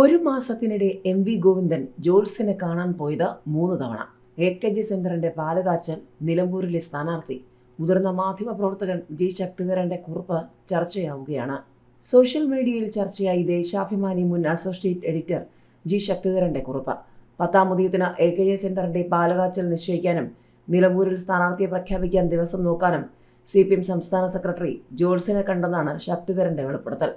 ഒരു മാസത്തിനിടെ M V Govindan ജോൾസിനെ കാണാൻ പോയത് മൂന്ന് തവണ. എ കെ ജി സെന്ററിന്റെ പാലകാച്ചൽ നിലമ്പൂരിലെ സ്ഥാനാർത്ഥി. മുതിർന്ന മാധ്യമ പ്രവർത്തകൻ ജി ശക്തിധരന്റെ കുറിപ്പ് ചർച്ചയാവുകയാണ്. സോഷ്യൽ മീഡിയയിൽ ചർച്ചയായി ദേശാഭിമാനി മുൻ അസോസിയേറ്റ് എഡിറ്റർ ജി ശക്തിധരന്റെ കുറിപ്പ്. പത്താം ഉദയത്തിന് എ കെ ജി സെന്ററിന്റെ പാലകാച്ചൽ നിശ്ചയിക്കാനും നിലമ്പൂരിൽ സ്ഥാനാർത്ഥിയെ പ്രഖ്യാപിക്കാൻ ദിവസം നോക്കാനും സി പി എം സംസ്ഥാന സെക്രട്ടറി ജോൾസിനെ കണ്ടെന്നാണ് ശക്തിധരന്റെ വെളിപ്പെടുത്തൽ.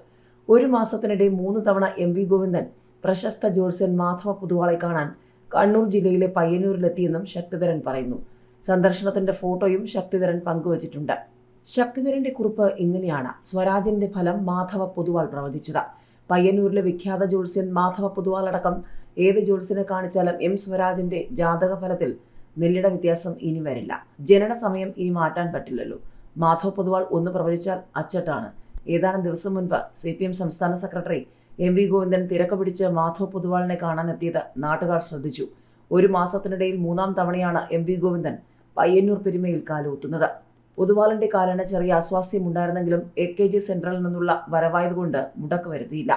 ഒരു മാസത്തിനിടെ മൂന്ന് തവണ എം വി ഗോവിന്ദൻ പ്രശസ്ത ജോത്സ്യൻ മാധവ പുതുവാളെ കാണാൻ കണ്ണൂർ ജില്ലയിലെ പയ്യന്നൂരിലെത്തിയെന്നും ശക്തിധരൻ പറയുന്നു. സന്ദർശനത്തിന്റെ ഫോട്ടോയും ശക്തിധരൻ പങ്കുവച്ചിട്ടുണ്ട്. ശക്തിധരന്റെ കുറിപ്പ് ഇങ്ങനെയാണ്. സ്വരാജിന്റെ ഫലം മാധവ പൊതുവാൾ പ്രവചിച്ചത്. പയ്യന്നൂരിലെ വിഖ്യാത ജോത്സ്യൻ മാധവ പൊതുവാൾ അടക്കം ഏത് ജോത്സ്യനെ കാണിച്ചാലും എം സ്വരാജിന്റെ ജാതക ഫലത്തിൽ നെല്ലിട വ്യത്യാസം ഇനി വരില്ല. ജനന സമയം ഇനി മാറ്റാൻ പറ്റില്ലല്ലോ. മാധവ പൊതുവാൾ ഒന്ന് പ്രവചിച്ചാൽ അച്ചട്ടാണ്. ഏതാനും ദിവസം മുൻപ് സി പി എം സംസ്ഥാന സെക്രട്ടറി എം വി ഗോവിന്ദൻ തിരക്ക് പിടിച്ച് മാധവ് പൊതുവാളിനെ കാണാനെത്തിയത് നാട്ടുകാർ ശ്രദ്ധിച്ചു. ഒരു മാസത്തിനിടയിൽ മൂന്നാം തവണയാണ് എം വി ഗോവിന്ദൻ പയ്യന്നൂർ പെരുമയിൽ കാലോത്തുന്നത്. പൊതുവാളിന്റെ കാലിന് ചെറിയ അസ്വാസ്ഥ്യമുണ്ടായിരുന്നെങ്കിലും എ കെ ജി സെന്ററിൽ നിന്നുള്ള വരവായതുകൊണ്ട് മുടക്ക് വരുത്തിയില്ല.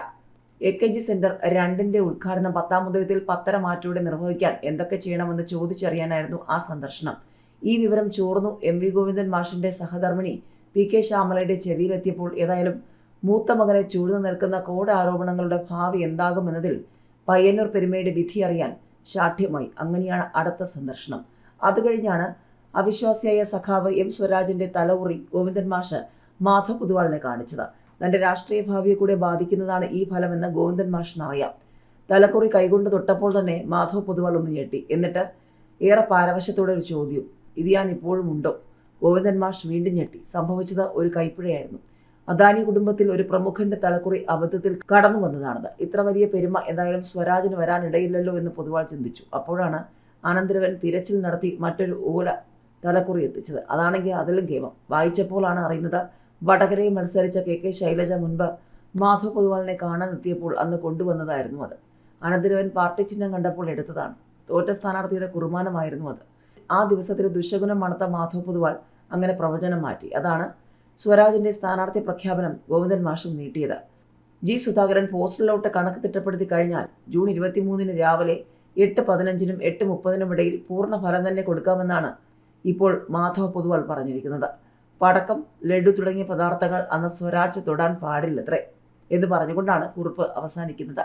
എ കെ ജി സെന്റർ രണ്ടിന്റെ ഉദ്ഘാടനം പത്താം ഉദയത്തിൽ പത്തര മാറ്റോടെ നിർവഹിക്കാൻ എന്തൊക്കെ ചെയ്യണമെന്ന് ചോദിച്ചറിയാനായിരുന്നു ആ സന്ദർശനം. ഈ വിവരം ചോർന്നു എം വി ഗോവിന്ദൻ മാഷിന്റെ സഹധർമ്മിണി പി കെ ശ്യാമളയുടെ ചെവിയിലെത്തിയപ്പോൾ ഏതായാലും മൂത്ത മകനെ ചൂഴ്ന്നു നിൽക്കുന്ന കോട ആരോപണങ്ങളുടെ ഭാവി എന്താകുമെന്നതിൽ പയ്യന്നൂർ പെരുമയുടെ വിധി അറിയാൻ ശാഠ്യമായി. അങ്ങനെയാണ് അടുത്ത സന്ദർശനം. അത് കഴിഞ്ഞാണ് അവിശ്വാസിയായ സഖാവ് എം സ്വരാജിന്റെ തലവുറി ഗോവിന്ദൻ മാഷ് മാധവ് പുതുവാളിനെ കാണിച്ചത്. തന്റെ രാഷ്ട്രീയ ഭാവിയെ കൂടെ ബാധിക്കുന്നതാണ് ഈ ഫലമെന്ന് ഗോവിന്ദൻ മാഷിന് അറിയാം തലക്കുറി കൈകൊണ്ട് തൊട്ടപ്പോൾ തന്നെ മാധവ് പൊതുവാൾ ഒന്ന് ഞെട്ടി. എന്നിട്ട് ഏറെ പാരവശത്തോടെ ഒരു ചോദ്യം. ഇത് ഞാൻ ഇപ്പോഴും ഉണ്ടോ? ഗോവിന്ദൻ മാഷ് വീണ്ടും ഞെട്ടി. സംഭവിച്ചത് ഒരു കൈപ്പിഴയായിരുന്നു. അദാനി കുടുംബത്തിൽ ഒരു പ്രമുഖന്റെ തലക്കുറി അബദ്ധത്തിൽ കടന്നു വന്നതാണത്. ഇത്ര വലിയ പെരുമ എന്തായാലും സ്വരാജിന് വരാനിടയില്ലല്ലോ എന്ന് പൊതുവാൾ ചിന്തിച്ചു. അപ്പോഴാണ് ആനന്ദരവൻ തിരച്ചിൽ നടത്തി മറ്റൊരു ഓല തലക്കുറി എത്തിച്ചത്. അതാണെങ്കിൽ അതിലും കേമം. വായിച്ചപ്പോഴാണ് അറിയുന്നത് വടകരയിൽ മത്സരിച്ച കെ കെ ശൈലജ മുൻപ് മാധവ് പൊതുവാളിനെ കാണാൻ എത്തിയപ്പോൾ അന്ന് കൊണ്ടുവന്നതായിരുന്നു അത്. അനന്തരവൻ പാർട്ടി ചിഹ്നം കണ്ടപ്പോൾ എടുത്തതാണ്. തോറ്റ സ്ഥാനാർത്ഥിയുടെ കുർമാനമായിരുന്നു അത്. ആ ദിവസത്തിന് ദുശകുനം മണത്ത മാധവ് പൊതുവാൾ അങ്ങനെ പ്രവചനം മാറ്റി. അതാണ് സ്വരാജിന്റെ സ്ഥാനാർത്ഥി പ്രഖ്യാപനം ഗോവിന്ദൻ മാഷും നീട്ടിയത്. ജി സുധാകരൻ പോസ്റ്റലിലോട്ട് കണക്ക് തിട്ടപ്പെടുത്തി കഴിഞ്ഞാൽ ജൂൺ ഇരുപത്തിമൂന്നിന് രാവിലെ എട്ട് പതിനഞ്ചിനും എട്ട് മുപ്പതിനും ഇടയിൽ പൂർണ ഫലം തന്നെ കൊടുക്കാമെന്നാണ് ഇപ്പോൾ മാധവ പൊതുവാൾ പറഞ്ഞിരിക്കുന്നത്. പടക്കം ലഡു തുടങ്ങിയ പദാർത്ഥങ്ങൾ അന്ന് സ്വരാജ് തൊടാൻ പാടില്ലത്രേ എന്ന് പറഞ്ഞുകൊണ്ടാണ് കുറിപ്പ് അവസാനിക്കുന്നത്.